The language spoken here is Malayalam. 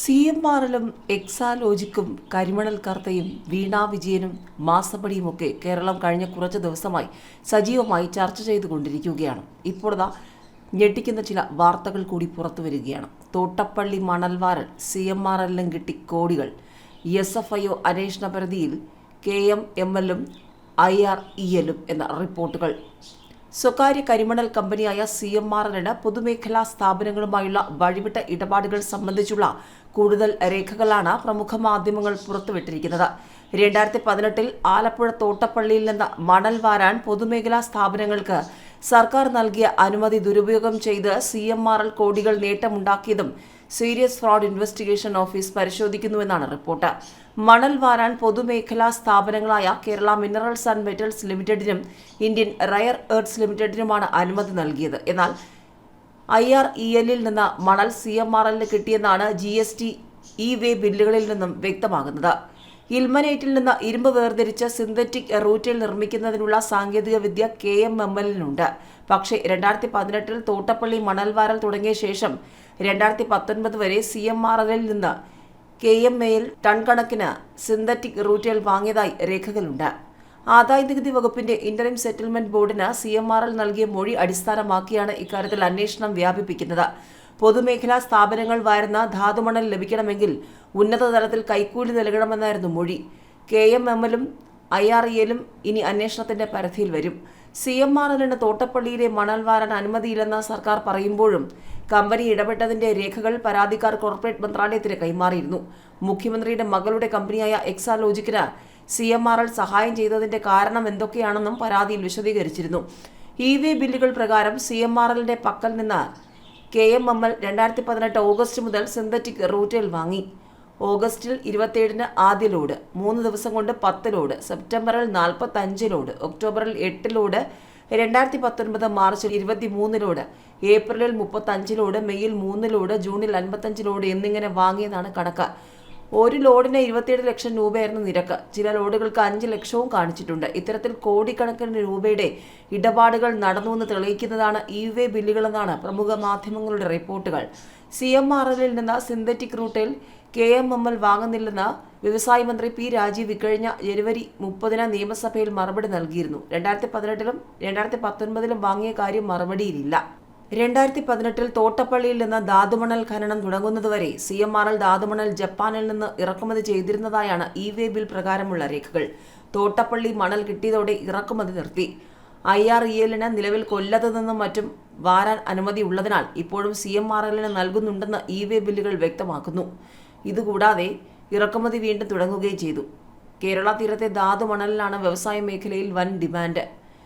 സി എം ആറിലും എക്സാലോജിക്കും കരിമണൽ കർത്തയും വീണാ വിജയനും മാസപ്പടിയുമൊക്കെ കേരളം കഴിഞ്ഞ കുറച്ച് ദിവസമായി സജീവമായി ചർച്ച ചെയ്തുകൊണ്ടിരിക്കുകയാണ്. ഇപ്പോഴതാ ഞെട്ടിക്കുന്ന ചില വാർത്തകൾ കൂടി പുറത്തു വരികയാണ്. തോട്ടപ്പള്ളി മണൽവാരൽ സി എം ആർ എല്ലും കിട്ടി കോടികൾ. എസ് എഫ് ഐ ഒ അന്വേഷണ പരിധിയിൽ കെ എം എം എല്ലും ഐ ആർ ഇ എല്ലും എന്ന റിപ്പോർട്ടുകൾ. സ്വകാര്യ കരിമണൽ കമ്പനിയായ സി എം ആർ എല്ലിന് പൊതുമേഖലാ സ്ഥാപനങ്ങളുമായുള്ള വഴിവിട്ട ഇടപാടുകൾ സംബന്ധിച്ചുള്ള കൂടുതൽ രേഖകളാണ് പ്രമുഖ മാധ്യമങ്ങൾ പുറത്തുവിട്ടിരിക്കുന്നത്. രണ്ടായിരത്തി പതിനെട്ടിൽ ആലപ്പുഴ തോട്ടപ്പള്ളിയിൽ നിന്ന് മണൽ വാരാൻ പൊതുമേഖലാ സ്ഥാപനങ്ങൾക്ക് സർക്കാർ നൽകിയ അനുമതി ദുരുപയോഗം ചെയ്ത് സി എം ആർ എൽ കോടികൾ നേട്ടമുണ്ടാക്കിയതും സീരിയസ് ഫ്രോഡ് ഇൻവെസ്റ്റിഗേഷൻ ഓഫീസ് പരിശോധിക്കുന്നുവെന്നാണ് റിപ്പോർട്ട്. മണൽ വാരാൻ പൊതുമേഖലാ സ്ഥാപനങ്ങളായ കേരള മിനറൽസ് ആൻഡ് മെറ്റൽസ് ലിമിറ്റഡിനും ഇന്ത്യൻ റയർ എർത്ത്സ് ലിമിറ്റഡിനുമാണ് അനുമതി നൽകിയത്. എന്നാൽ ഐ ആർ ഇ എല്ലിൽ നിന്ന് മണൽ സി എം ആർ എല്ലിന് കിട്ടിയെന്നാണ് G S T E way ബില്ലുകളിൽ നിന്നും വ്യക്തമാകുന്നത്. ഇൽമനേറ്റിൽ നിന്ന് ഇരുമ്പ് വേർതിരിച്ച് സിന്തറ്റിക് റൂറ്റിൽ നിർമ്മിക്കുന്നതിനുള്ള സാങ്കേതിക വിദ്യ കെ എം എം എല്ലിനുണ്ട്. പക്ഷേ രണ്ടായിരത്തി പതിനെട്ടിൽ തോട്ടപ്പള്ളി മണൽവാരൽ തുടങ്ങിയ ശേഷം രണ്ടായിരത്തി പത്തൊൻപത് വരെ സി എം ആർ എല്ലിൽ നിന്ന് കെ എം എയിൽ ടൺ കണക്കിന് സിന്തറ്റിക് റൂറ്റിൽ വാങ്ങിയതായി രേഖകളുണ്ട്. ആദായ നികുതി വകുപ്പിന്റെ ഇന്ററിം സെറ്റിൽമെന്റ് ബോർഡിന് സി എം ആർ എൽ നൽകിയ മൊഴി അടിസ്ഥാനമാക്കിയാണ് ഇക്കാര്യത്തിൽ അന്വേഷണം വ്യാപിപ്പിക്കുന്നത്. പൊതുമേഖലാ സ്ഥാപനങ്ങൾ വാരുന്ന ധാതുമണൽ ലഭിക്കണമെങ്കിൽ ഉന്നത തലത്തിൽ കൈക്കൂലി നൽകണമെന്നായിരുന്നു മൊഴി. കെ എം എം എല്ലും ഐ ആർ ഇ എല്ലും ഇനി അന്വേഷണത്തിന്റെ പരിധിയിൽ വരും. സി എം എല്ലിന് തോട്ടപ്പള്ളിയിലെ മണൽ വാരാൻ അനുമതിയില്ലെന്ന് സർക്കാർ പറയുമ്പോഴും കമ്പനി ഇടപെട്ടതിന്റെ രേഖകൾ പരാതിക്കാർ കോർപ്പറേറ്റ് മന്ത്രാലയത്തിന് കൈമാറിയിരുന്നു. മുഖ്യമന്ത്രിയുടെ മകളുടെ കമ്പനിയായ എക്സാലോജിക്കിന് സി എം ആർ എൽ സഹായം ചെയ്തതിന്റെ കാരണം എന്തൊക്കെയാണെന്നും പരാതിയിൽ വിശദീകരിച്ചിരുന്നു. ഇ വി ബില്ലുകൾ പ്രകാരം സി എം ആർ എല്ലിന്റെ പക്കൽ നിന്ന് കെ എം എം എൽ രണ്ടായിരത്തി പതിനെട്ട് ഓഗസ്റ്റ് മുതൽ സിന്തറ്റിക് റൂട്ടിൽ വാങ്ങി. ഓഗസ്റ്റിൽ ഇരുപത്തിയേഴിന് ആദ്യ ലോഡ് മൂന്ന് ദിവസം കൊണ്ട് പത്ത് ലോഡ് സെപ്റ്റംബറിൽ നാൽപ്പത്തഞ്ച് ലോഡ് ഒക്ടോബറിൽ എട്ട് ലോഡ് രണ്ടായിരത്തി പത്തൊൻപത് മാർച്ചിൽ ഇരുപത്തി മൂന്ന് ലോഡ് ഏപ്രിലിൽ മുപ്പത്തഞ്ച് ലോഡ് മെയ്യിൽ മൂന്ന് ലോഡ് ജൂണിൽ അൻപത്തഞ്ച് ലോഡ് എന്നിങ്ങനെ വാങ്ങിയതാണ് കണക്ക്. ഒരു ലോഡിന് ഇരുപത്തിയേഴ് ലക്ഷം രൂപയായിരുന്നു നിരക്ക്. ചില ലോഡുകൾക്ക് അഞ്ച് ലക്ഷവും കാണിച്ചിട്ടുണ്ട്. ഇത്തരത്തിൽ കോടിക്കണക്കിന് രൂപയുടെ ഇടപാടുകൾ നടന്നു എന്ന് തെളിയിക്കുന്നതാണ് ഇ വേ ബില്ലുകളെന്നാണ് പ്രമുഖ മാധ്യമങ്ങളുടെ റിപ്പോർട്ടുകൾ. സി എം ആർ എല്ലിൽ നിന്ന് സിന്തറ്റിക് റൂട്ടിൽ കെ എം എം എൽ വാങ്ങുന്നില്ലെന്ന് വ്യവസായ മന്ത്രി പി രാജീവ് ഇക്കഴിഞ്ഞ ജനുവരി മുപ്പതിന് നിയമസഭയിൽ മറുപടി നൽകിയിരുന്നു. രണ്ടായിരത്തി പതിനെട്ടിലും രണ്ടായിരത്തി പത്തൊൻപതിലും വാങ്ങിയ കാര്യം മറുപടിയിലില്ല. രണ്ടായിരത്തി പതിനെട്ടിൽ തോട്ടപ്പള്ളിയിൽ നിന്ന് ധാതുമണൽ ഖനനം തുടങ്ങുന്നതുവരെ സി എം ആർ എൽ ധാതുമണൽ ജപ്പാനിൽ നിന്ന് ഇറക്കുമതി ചെയ്തിരുന്നതായാണ് ഇ വേ ബിൽ പ്രകാരമുള്ള രേഖകൾ. തോട്ടപ്പള്ളി മണൽ കിട്ടിയതോടെ ഇറക്കുമതി നിർത്തി. ഐ ആർ ഇ എല്ലിന് നിലവിൽ കൊല്ലത്ത് നിന്നും മറ്റും വാരാൻ അനുമതി ഉള്ളതിനാൽ ഇപ്പോഴും സി എം ആർ എല്ലിന് നൽകുന്നുണ്ടെന്ന് ഇ വേ ബില്ലുകൾ വ്യക്തമാക്കുന്നു. ഇതുകൂടാതെ ഇറക്കുമതി വീണ്ടും തുടങ്ങുകയും ചെയ്തു. കേരള തീരത്തെ ധാതു മണലിലാണ് വ്യവസായ മേഖലയിൽ വൻ ഡിമാൻഡ്.